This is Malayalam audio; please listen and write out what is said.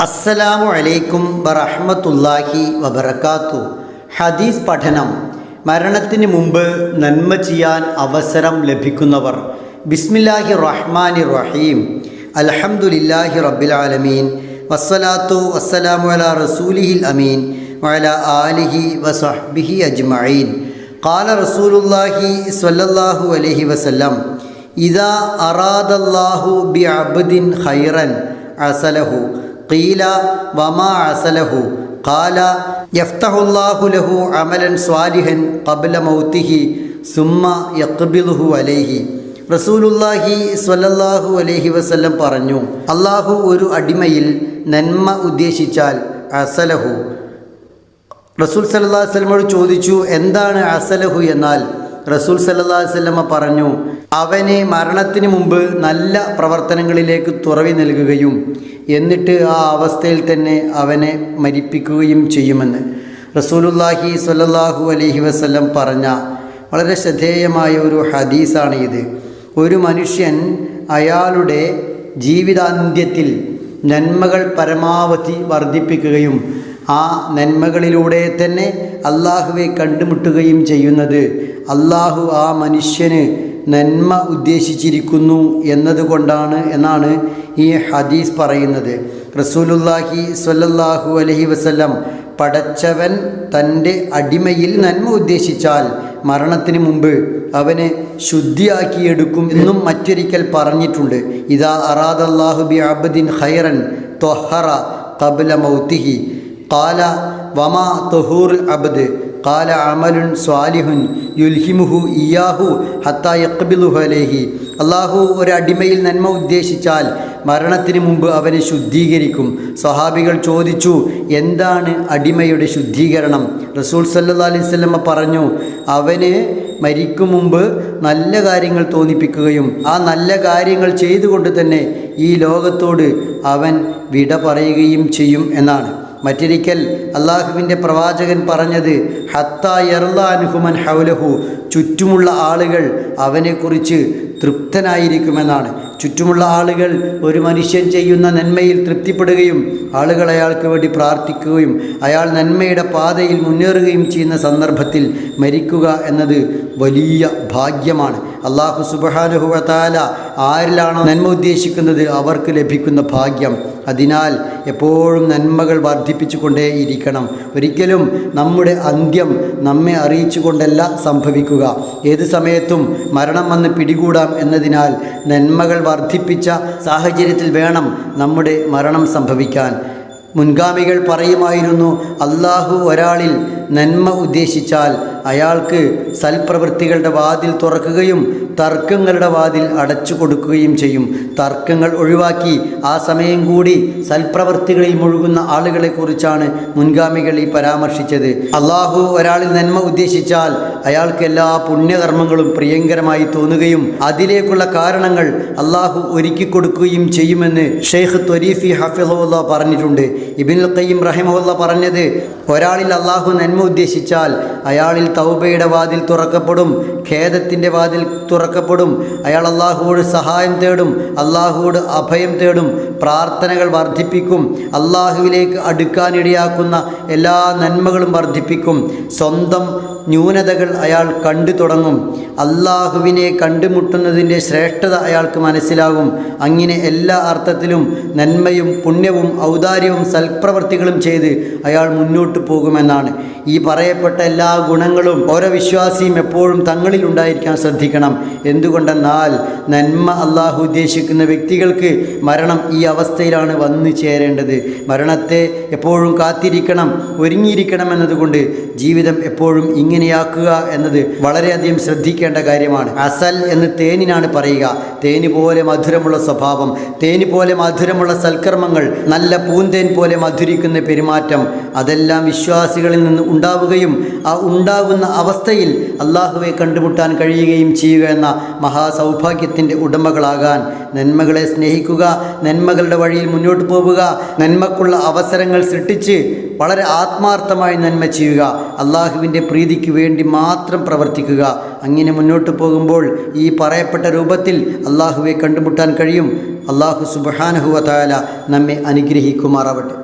അസ്സലാമു അലൈക്കും വറഹ്മത്തുള്ളാഹി വബറകാത്തു. ഹദീസ് പഠനം. മരണത്തിന് മുമ്പ് നന്മ ചെയ്യാൻ അവസരം ലഭിക്കുന്നവർ. ബിസ്മില്ലാഹി റഹ്മാനി റഹീം. അലഹമുല്ലാഹി റബ്ബിൽ ആലമീൻ. വസ്സലാത്തു വസ്സലാമു അലാ റസൂലിഹിൽ അമീൻ. വഅല ആലിഹി വസഹ്ബിഹി അജ്മഈൻ. ഖാല റസൂലുള്ളാഹി സ്വല്ലല്ലാഹു അലൈഹി വസല്ലം. ഇദാ അറാദല്ലാഹു ബിഅബ്ദിൻ ഖൈറൻ അസലഹു. قيل وما عسله قال يفتح الله له عملا صالحا قبل موته ثم يقبضه عليه റസൂലുല്ലാഹി സ്വല്ലല്ലാഹു അലൈഹി വസല്ലം പറഞ്ഞു അള്ളാഹു ഒരു അടിമയിൽ നന്മ ഉദ്ദേശിച്ചാൽ അസലഹു റസൂൽ സല്ലല്ലാഹു അലൈഹി വസല്ലമയോട് ചോദിച്ചു എന്താണ് അസലഹു എന്നാൽ റസൂൽ സല്ലാസല്ലമ്മ പറഞ്ഞു അവനെ മരണത്തിന് മുമ്പ് നല്ല പ്രവർത്തനങ്ങളിലേക്ക് തുറവി നൽകുകയും എന്നിട്ട് ആ അവസ്ഥയിൽ തന്നെ അവനെ മരിപ്പിക്കുകയും ചെയ്യുമെന്ന് റസൂലുല്ലാഹി സ്വല്ലല്ലാഹു അലഹി വസ്ല്ലം പറഞ്ഞ വളരെ ശ്രദ്ധേയമായ ഒരു ഹദീസാണ് ഇത്. ഒരു മനുഷ്യൻ അയാളുടെ ജീവിതാന്ത്യത്തിൽ നന്മകൾ പരമാവധി വർദ്ധിപ്പിക്കുകയും ആ നന്മകളിലൂടെ തന്നെ അള്ളാഹുവെ കണ്ടുമുട്ടുകയും ചെയ്യുന്നത്. അള്ളാഹു ആ മനുഷ്യന് നന്മ ഉദ്ദേശിച്ചിരിക്കുന്നു എന്നതുകൊണ്ടാണ് എന്നാണ് ഈ ഹദീസ് പറയുന്നത്. റസൂലുല്ലാഹി സ്വല്ലല്ലാഹു അലഹി വസല്ലം പടച്ചവൻ തന്റെ അടിമയിൽ നന്മ ഉദ്ദേശിച്ചാൽ മരണത്തിന് മുമ്പ് അവനെ ശുദ്ധിയാക്കിയെടുക്കും എന്നും മറ്റൊരിക്കൽ പറഞ്ഞിട്ടുണ്ട്. ഇതാ അറാദല്ലാഹു ബി അബ്ദിൻ ഖൈറൻ തൊഹറ കബല മൗത്തിഹി. കാല വമാ തൊഹൂർ അബ്ദ്? കാല അമലുൻ സ്വാലിഹുൻ യുൽഹിമുഹു ഇയാഹു ഹത്താ യക്ബിലുഹലേഹി അള്ളാഹു ഒരു അടിമയിൽ നന്മ ഉദ്ദേശിച്ചാൽ മരണത്തിന് മുമ്പ് അവനെ ശുദ്ധീകരിക്കും. സ്വഹാബികൾ ചോദിച്ചു എന്താണ് അടിമയുടെ ശുദ്ധീകരണം? റസൂൽ സല്ലാ സ്വലമ പറഞ്ഞു അവന് മരിക്കും മുമ്പ് നല്ല കാര്യങ്ങൾ തോന്നിപ്പിക്കുകയും ആ നല്ല കാര്യങ്ങൾ ചെയ്തുകൊണ്ട് തന്നെ ഈ ലോകത്തോട് അവൻ വിട പറയുകയും ചെയ്യും എന്നാണ്. മറ്റൊരിക്കൽ അള്ളാഹുവിന്റെ പ്രവാചകൻ പറഞ്ഞത് ഹത്ത യർലാൻഹുമൻ ഹൗലഹു. ചുറ്റുമുള്ള ആളുകൾ അവനെക്കുറിച്ച് തൃപ്തനായിരിക്കുമെന്നാണ്. ചുറ്റുമുള്ള ആളുകൾ ഒരു മനുഷ്യൻ ചെയ്യുന്ന നന്മയിൽ തൃപ്തിപ്പെടുകയും ആളുകൾ അയാൾക്ക് വേണ്ടി പ്രാർത്ഥിക്കുകയും അയാൾ നന്മയുടെ പാതയിൽ മുന്നേറുകയും ചെയ്യുന്ന സന്ദർഭത്തിൽ മരിക്കുക എന്നത് വലിയ ഭാഗ്യമാണ്. അള്ളാഹു സുബാനുഹുവത്താല ആരിലാണോ നന്മ ഉദ്ദേശിക്കുന്നത് അവർക്ക് ലഭിക്കുന്ന ഭാഗ്യം. അതിനാൽ എപ്പോഴും നന്മകൾ വർദ്ധിപ്പിച്ചു കൊണ്ടേയിരിക്കണം ഒരിക്കലും നമ്മുടെ അന്ത്യം നമ്മെ അറിയിച്ചുകൊണ്ടല്ല സംഭവിക്കുക. ഏത് സമയത്തും മരണം വന്ന് പിടികൂടാം എന്നതിനാൽ നന്മകൾ വർദ്ധിപ്പിച്ച സാഹചര്യത്തിൽ വേണം നമ്മുടെ മരണം സംഭവിക്കാൻ. മുൻഗാമികൾ പറയുമായിരുന്നു അള്ളാഹു ഒരാളിൽ നന്മ ഉദ്ദേശിച്ചാൽ അയാൾക്ക് സൽപ്രവൃത്തികളുടെ വാതിൽ തുറക്കുകയും തർക്കങ്ങളുടെ വാതിൽ അടച്ചു കൊടുക്കുകയും ചെയ്യും. തർക്കങ്ങൾ ഒഴിവാക്കി ആ സമയം കൂടി സൽപ്രവൃത്തികളിൽ മുഴുകുന്ന ആളുകളെക്കുറിച്ചാണ് മുൻഗാമികൾ ഈ പരാമർശിച്ചത്. അള്ളാഹു ഒരാളിൽ നന്മ ഉദ്ദേശിച്ചാൽ അയാൾക്ക് എല്ലാ പുണ്യകർമ്മങ്ങളും പ്രിയങ്കരമായി തോന്നുകയും അതിലേക്കുള്ള കാരണങ്ങൾ അള്ളാഹു ഒരുക്കി കൊടുക്കുകയും ചെയ്യുമെന്ന് ഷെയ്ഖ് ത്വരീഫി ഹഫിഹുല്ല പറഞ്ഞിട്ടുണ്ട്. ഇബിൻ ഖയ്യം റഹിമുല്ല പറഞ്ഞത് ഒരാളിൽ അള്ളാഹു നന്മ ഉദ്ദേശിച്ചാൽ അയാളിൽ തൗബയുടെ വാതിൽ തുറക്കപ്പെടും ഖേദത്തിന്റെ വാതിൽ തുറക്കപ്പെടും അയാൾ അള്ളാഹുവോട് സഹായം തേടും അള്ളാഹുവോട് അഭയം തേടും പ്രാർത്ഥനകൾ വർദ്ധിപ്പിക്കും അള്ളാഹുവിലേക്ക് അടുക്കാനിടയാക്കുന്ന എല്ലാ നന്മകളും വർദ്ധിപ്പിക്കും. സ്വന്തം ന്യൂനതകൾ അയാൾ കണ്ടു തുടങ്ങും. അള്ളാഹുവിനെ കണ്ടുമുട്ടുന്നതിന്റെ ശ്രേഷ്ഠത അയാൾക്ക് മനസ്സിലാകും. അങ്ങനെ എല്ലാ അർത്ഥത്തിലും നന്മയും പുണ്യവും ഔദാര്യവും സൽപ്രവർത്തികളും ചെയ്ത് അയാൾ മുന്നോട്ട് പോകുമെന്നാണ്. ഈ പറയപ്പെട്ട എല്ലാ ഗുണങ്ങളും ഓരോ വിശ്വാസിയും എപ്പോഴും തങ്ങളിൽ ഉണ്ടായിരിക്കാൻ ശ്രദ്ധിക്കണം. എന്തുകൊണ്ടെന്നാൽ നന്മ അള്ളാഹു ഉദ്ദേശിക്കുന്ന വ്യക്തികൾക്ക് മരണം ഈ അവസ്ഥയിലാണ് വന്നു ചേരേണ്ടത്. മരണത്തെ എപ്പോഴും കാത്തിരിക്കണം ഒരുങ്ങിയിരിക്കണം എന്നതുകൊണ്ട് ജീവിതം എപ്പോഴും ഇങ്ങനെയാക്കുക എന്നത് വളരെയധികം ശ്രദ്ധിക്കേണ്ട കാര്യമാണ്. അസൽ എന്ന് തേനിനാണ് പറയുക. തേനി പോലെ മധുരമുള്ള സ്വഭാവം തേനി പോലെ മധുരമുള്ള സൽക്കർമ്മങ്ങൾ നല്ല പൂന്തേൻ പോലെ മധുരിക്കുന്ന പെരുമാറ്റം അതെല്ലാം വിശ്വാസികളിൽ നിന്ന് ഉണ്ടാവുകയും ആ ഉണ്ടാകുന്ന അവസ്ഥയിൽ അള്ളാഹുവെ കണ്ടുമുട്ടാൻ കഴിയുകയും ചെയ്യുക എന്ന മഹാസൗഭാഗ്യത്തിന്റെ ഉടമകളാകാൻ നന്മകളെ സ്നേഹിക്കുക നന്മകളുടെ വഴിയിൽ മുന്നോട്ട് പോവുക നന്മക്കുള്ള അവസരങ്ങൾ സൃഷ്ടിച്ച് വളരെ ആത്മാർത്ഥമായി നന്മ ചെയ്യുക. അള്ളാഹുവിന്റെ പ്രീതിക്ക് വേണ്ടി മാത്രം പ്രവർത്തിക്കുക. അങ്ങനെ മുന്നോട്ട് പോകുമ്പോൾ ഈ പറയപ്പെട്ട രൂപത്തിൽ അള്ളാഹുവെ കണ്ടുമുട്ടാൻ കഴിയും. അള്ളാഹു സുബാനഹുവ താല നമ്മെ അനുഗ്രഹിക്കുമാറാവട്ടെ.